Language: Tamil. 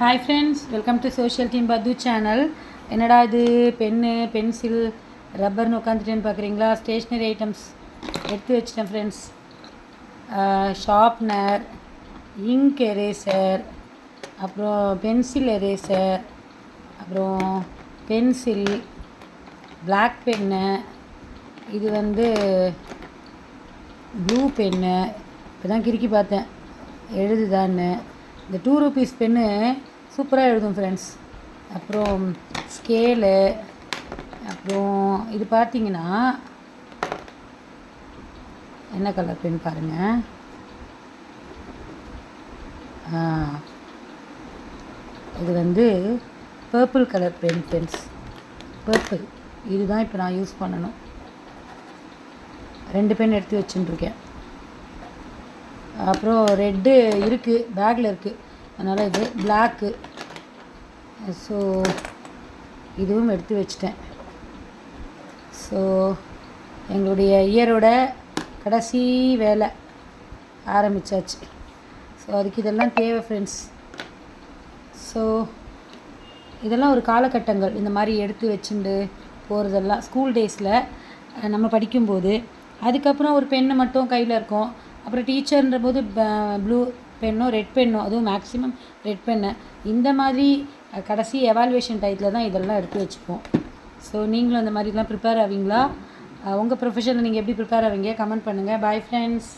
Hi friends welcome to social team பத்து சேனல் என்னடா இது? பென்னு பென்சில் ரப்பர்னு உட்காந்துட்டேன்னு பார்க்குறீங்களா ஸ்டேஷ்னரி ஐட்டம்ஸ் எடுத்து வச்சிட்டேன் ஃப்ரெண்ட்ஸ் ஷார்ப்னர் இங்க் எரேசர் அப்புறம் பென்சில் எரேசர் அப்புறம் பென்சில் பிளாக் பென்னு இது வந்து ப்ளூ பென்னு இப்போ தான் கிறுக்கி பார்த்தேன். எழுதுதான்னு. இந்த டூ ருபீஸ் பென்னு சூப்பராக எழுதும் ஃப்ரெண்ட்ஸ் அப்புறம் ஸ்கேலு அப்புறம் இது பார்த்தீங்கன்னா என்ன கலர் பென் பாருங்கள் இது வந்து purple colour pen pens purple இதுதான் இப்போ நான் யூஸ் பண்ணணும். ரெண்டு பென் எடுத்து வச்சுட்டுருக்கேன். அப்புறம் ரெட்டு இருக்குது பேக்கில் இருக்குது அதனால் இது பிளாக்கு ஸோ இதுவும் எடுத்து வச்சிட்டேன். ஸோ எங்களுடைய இயரோட கடைசி வேலை ஆரம்பிச்சாச்சு. ஸோ அதுக்கு இதெல்லாம் தேவை ஃப்ரெண்ட்ஸ் ஸோ இதெல்லாம் ஒரு காலகட்டங்கள். இந்த மாதிரி எடுத்து வச்சுண்டு போகிறதெல்லாம் ஸ்கூல் டேஸில் நம்ம படிக்கும்போது அதுக்கப்புறம் ஒரு பெண்ணை மட்டும் கையில் இருக்கும். அப்புறம் டீச்சர்ன்ற போது ப்ளூ பென்னோ ரெட் பென்னோ அதுவும் மேக்ஸிமம் ரெட் பென்னு இந்த மாதிரி கடைசி எவால்வேஷன் டயத்தில் தான் இதெல்லாம் எடுத்து வச்சுப்போம். ஸோ நீங்களும் அந்த மாதிரிலாம் ப்ரிப்பேர் ஆவீங்களா? உங்கள் ப்ரொஃபஷனில் நீங்கள் எப்படி ப்ரிப்பேர் ஆவீங்க? கமெண்ட் பண்ணுங்கள் பாய் ஃப்ரெண்ட்ஸ்